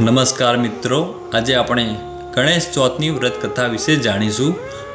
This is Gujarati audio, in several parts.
નમસ્કાર મિત્રો. આજે આપણે ગણેશ ચોથની વ્રત કથા વિશે જાણીશું.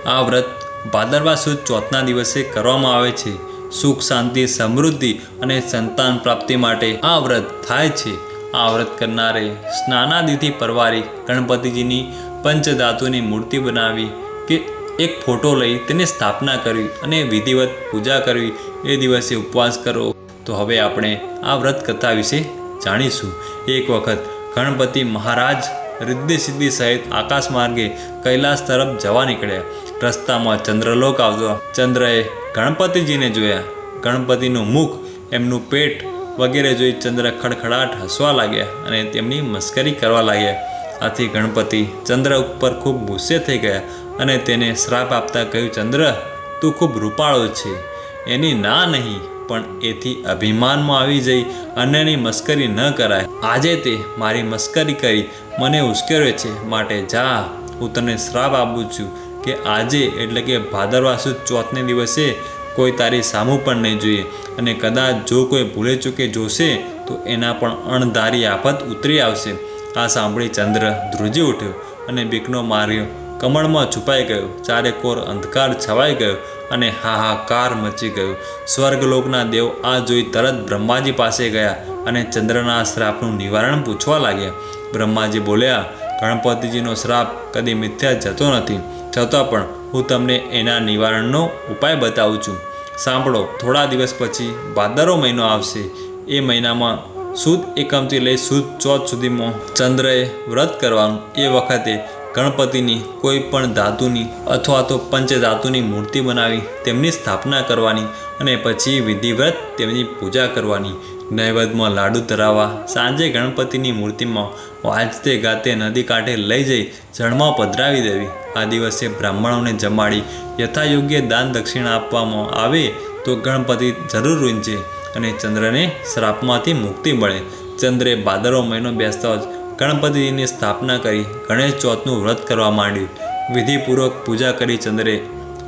આ વ્રત ભાદરવા સુદ ચોથના દિવસે કરવામાં આવે છે. સુખ, શાંતિ, સમૃદ્ધિ અને સંતાન પ્રાપ્તિ માટે આ વ્રત થાય છે. આ વ્રત કરનારે સ્નાનાદિથી પરવારી ગણપતિજીની પંચધાતુની મૂર્તિ બનાવી કે એક ફોટો લઈ તેને સ્થાપના કરવી અને વિધિવત પૂજા કરવી. એ દિવસે ઉપવાસ કરો. તો હવે આપણે આ વ્રત કથા વિશે જાણીશું. એક વખત ગણપતિ મહારાજ રિદ્ધિ સિદ્ધિ સહિત આકાશ માર્ગે કૈલાસ તરફ જવા નીકળ્યા. રસ્તામાં ચંદ્રલોક આવતો. ચંદ્રએ ગણપતિજીને જોયા. ગણપતિનું મુખ, એમનું પેટ વગેરે જોઈ ચંદ્ર ખડખડાટ હસવા લાગ્યા અને તેમની મસ્કરી કરવા લાગ્યા. આથી ગણપતિ ચંદ્ર ઉપર ખૂબ ગુસ્સે થઈ ગયા અને તેને શ્રાપ આપતા કહ્યું, ચંદ્ર, તું ખૂબ રૂપાળો છે. એની ના નહીં. પણ એથી અભિમાનમાં આવી જઈ અન્યની મસ્કરી ન કરાય. આજે તે મારી મસ્કરી કરી, મને ઉશ્કેરે છે. માટે જા, હું તને શ્રાપ આપું છું કે આજે એટલે કે ભાદરવા સુદ ચોથને દિવસે કોઈ તારી સામું પણ નહીં જોઈએ. અને કદાચ જો કોઈ ભૂલે ચૂકે જોશે, તો એના પણ અણધારી આફત ઉતરી આવશે. આ સાંભળી ચંદ્ર ધ્રુજી ઉઠ્યો અને બીકનો માર્યો કમળમાં છુપાઈ ગયો. ચારે કોર અંધકાર છવાઈ ગયો અને હાહાકાર મચી ગયો. સ્વર્ગલોકના દેવ આ જોઈ તરત બ્રહ્માજી પાસે ગયા અને ચંદ્રના શ્રાપનું નિવારણ પૂછવા લાગ્યા. બ્રહ્માજી બોલ્યા, ગણપતિજીનો શ્રાપ કદી મિથ્યા જતો નથી. છતાં પણ હું તમને એના નિવારણનો ઉપાય બતાવું છું. સાંભળો, થોડા દિવસ પછી ભાદરો મહિનો આવશે. એ મહિનામાં સુદ એકમથી લઈ સુદ ચોથ સુધીમાં ચંદ્રએ વ્રત કરવાનું. એ વખતે ગણપતિની, કોઈ પણ ધાતુની અથવા તો પંચધાતુની મૂર્તિ બનાવી તેમની સ્થાપના કરવાની અને પછી વિધિવ્રત તેમની પૂજા કરવાની. નૈવેદ્યમાં લાડુ ધરાવવા, સાંજે ગણપતિની મૂર્તિમાં વાંચતે ગાતે નદી કાંઠે લઈ જઈ જળમાં પધરાવી દેવી. આ દિવસે બ્રાહ્મણોને જમાડી યથાયોગ્ય દાન દક્ષિણા આપવામાં આવે તો ગણપતિ જરૂર રૂંજે અને ચંદ્રને શ્રાપમાંથી મુક્તિ મળે. ચંદ્રે ભાદરવો મહિનો બેસતા જ ગણપતિજીની સ્થાપના કરી ગણેશ ચોથનું વ્રત કરવા માંડ્યું. વિધિપૂર્વક પૂજા કરી ચંદ્રે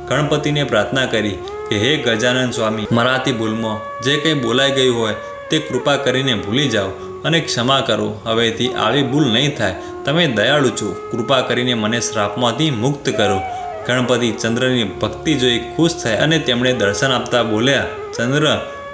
ગણપતિને પ્રાર્થના કરી કે હે ગજાનંદ સ્વામી, મારાથી ભૂલમાં જે કંઈ બોલાઈ ગયું હોય તે કૃપા કરીને ભૂલી જાઓ અને ક્ષમા કરો. હવેથી આવી ભૂલ નહીં થાય. તમે દયાળુ છો. કૃપા કરીને મને શ્રાપમાંથી મુક્ત કરો. ગણપતિ ચંદ્રની ભક્તિ જોઈ ખુશ થયા અને તેમણે દર્શન આપતા બોલ્યા, ચંદ્ર,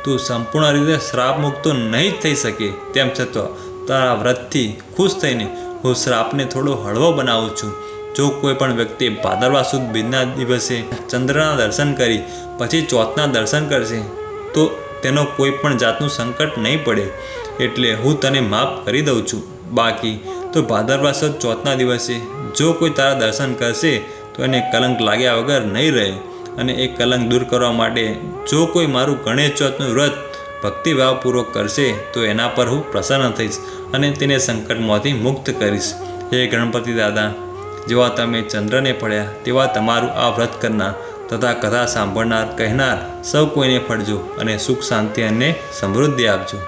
તું સંપૂર્ણ રીતે શ્રાપ મુક્ત નહીં જ થઈ શકે. તેમ છતાં તારા વ્રતથી ખુશ થઈને હું શ્રાપને થોડો હળવો બનાવું છું. જો કોઈ પણ વ્યક્તિ ભાદરવા સુદ બીજના દિવસે ચંદ્રના દર્શન કરી, પછી ચોથના દર્શન કરશે, તો તેનો કોઈ પણ જાતનું સંકટ નહીં પડે. એટલે હું તને માફ કરી દઉં છું. બાકી, તો ભાદરવા સુદ ચોથના દિવસે જો કોઈ તારા દર્શન કરશે, તો એને કલંક લાગ્યા વગર નહીં રહે. અને એ કલંક દૂર કરવા માટે જો કોઈ મારું ગણેશ ચોથનું વ્રત ભક્તિભાવપૂર્વક કરશે તો એના પર હું પ્રસન્ન થઈશ અને તેને સંકટમાંથી મુક્ત કરીશ. હે ગણપતિ દાદા, જેવા તમે ચંદ્રને પડ્યા, તેવા તમારું આ વ્રત કરનાર તથા કથા સાંભળનાર, કહેનાર સૌ કોઈને ફળજો અને સુખ શાંતિ અને સમૃદ્ધિ આપજો.